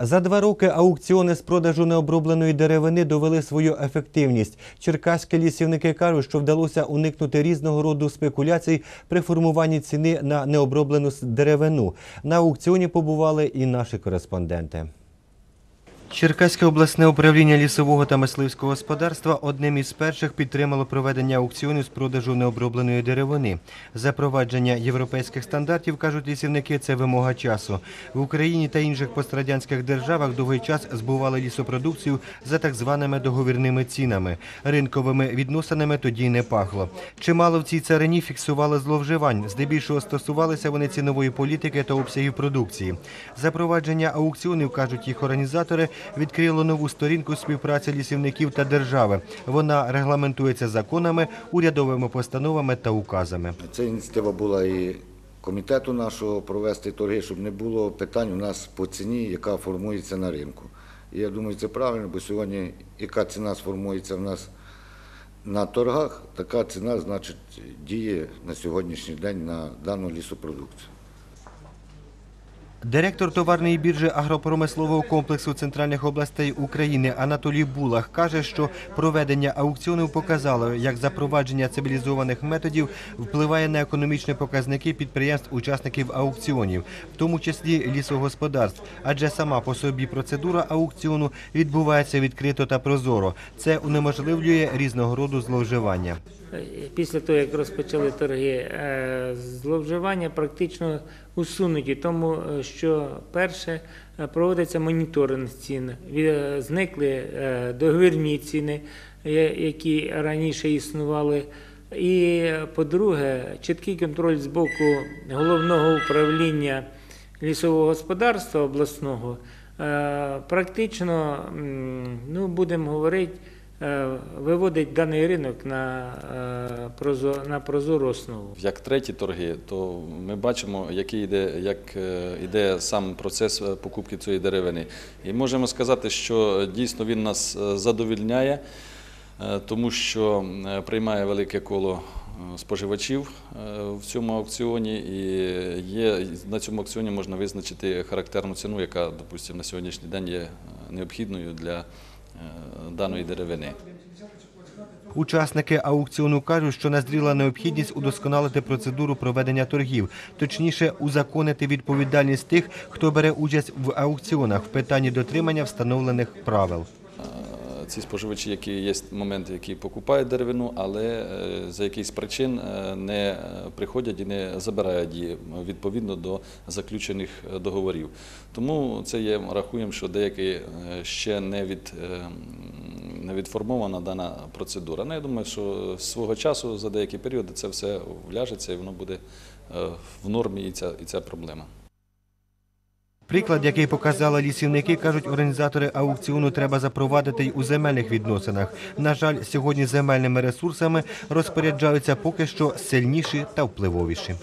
За два роки аукціони з продажу необробленої деревини довели свою ефективність. Черкаські лісівники кажуть, що вдалося уникнути різного роду спекуляцій при формуванні ціни на необроблену деревину. На аукціоні побували і наші кореспонденти. Черкаське обласне управління лісового та мисливського господарства одним із перших підтримало проведення аукціонів з продажу необробленої деревини. Запровадження європейських стандартів, кажуть лісівники, це вимога часу. В Україні та інших пострадянських державах довгий час збували лісопродукцію за так званими договірними цінами. Ринковими відносинами тоді не пахло. Чимало в цій царині фіксували зловживань. Здебільшого стосувалися вони цінової політики та обсягів продукції. Запровадження аукціонів, кажуть їх організатори, відкрило нову сторінку співпраці лісівників та держави. Вона регламентується законами, урядовими постановами та указами. Ця ініціатива була і комітету нашого провести торги, щоб не було питань у нас по ціні, яка формується на ринку. І я думаю, це правильно, бо сьогодні яка ціна сформується в нас на торгах, така ціна, значить, діє на сьогоднішній день на дану лісопродукцію. Директор товарної біржі агропромислового комплексу центральних областей України Анатолій Булах каже, що проведення аукціонів показало, як запровадження цивілізованих методів впливає на економічні показники підприємств-учасників аукціонів, в тому числі лісогосподарств, адже сама по собі процедура аукціону відбувається відкрито та прозоро. Це унеможливлює різного роду зловживання. Після того, як розпочали торги, е, зловживання практично усунуті, тому е, що перше е, проводиться моніторинг цін, зникли е, договірні ціни, які раніше існували. І е, по-друге, чіткий контроль з боку головного управління лісового господарства обласного. Е, практично, ну будемо говорити, е, виводить даний ринок на, е, на прозору основу. Як треті торги, то ми бачимо, який йде, як е, йде сам процес е, покупки цієї деревини. І можемо сказати, що е, дійсно він нас е, задовільняє, е, тому що е, приймає велике коло е, споживачів е, в цьому аукціоні, і є на цьому аукціоні можна визначити характерну ціну, яка, допустимо, на сьогоднішній день є е, необхідною для е, даної деревини. Учасники аукціону кажуть, що назріла необхідність удосконалити процедуру проведення торгів, точніше, узаконити відповідальність тих, хто бере участь в аукціонах в питанні дотримання встановлених правил. Е, Ці споживачі, які є моменти, які покупають деревину, але е, за якихось причин е, не приходять і не забирають її відповідно до заключених е, договорів. Тому це є, рахуємо, що деякі е, ще не, від, е, не відформована дана процедура. Ну, я думаю, що свого часу за деякі періоди це все вляжеться і воно буде е, в нормі і ця, і ця проблема. Приклад, який показали лісівники, кажуть організатори аукціону, треба запровадити й у земельних відносинах. На жаль, сьогодні земельними ресурсами розпоряджаються поки що сильніші та впливовіші.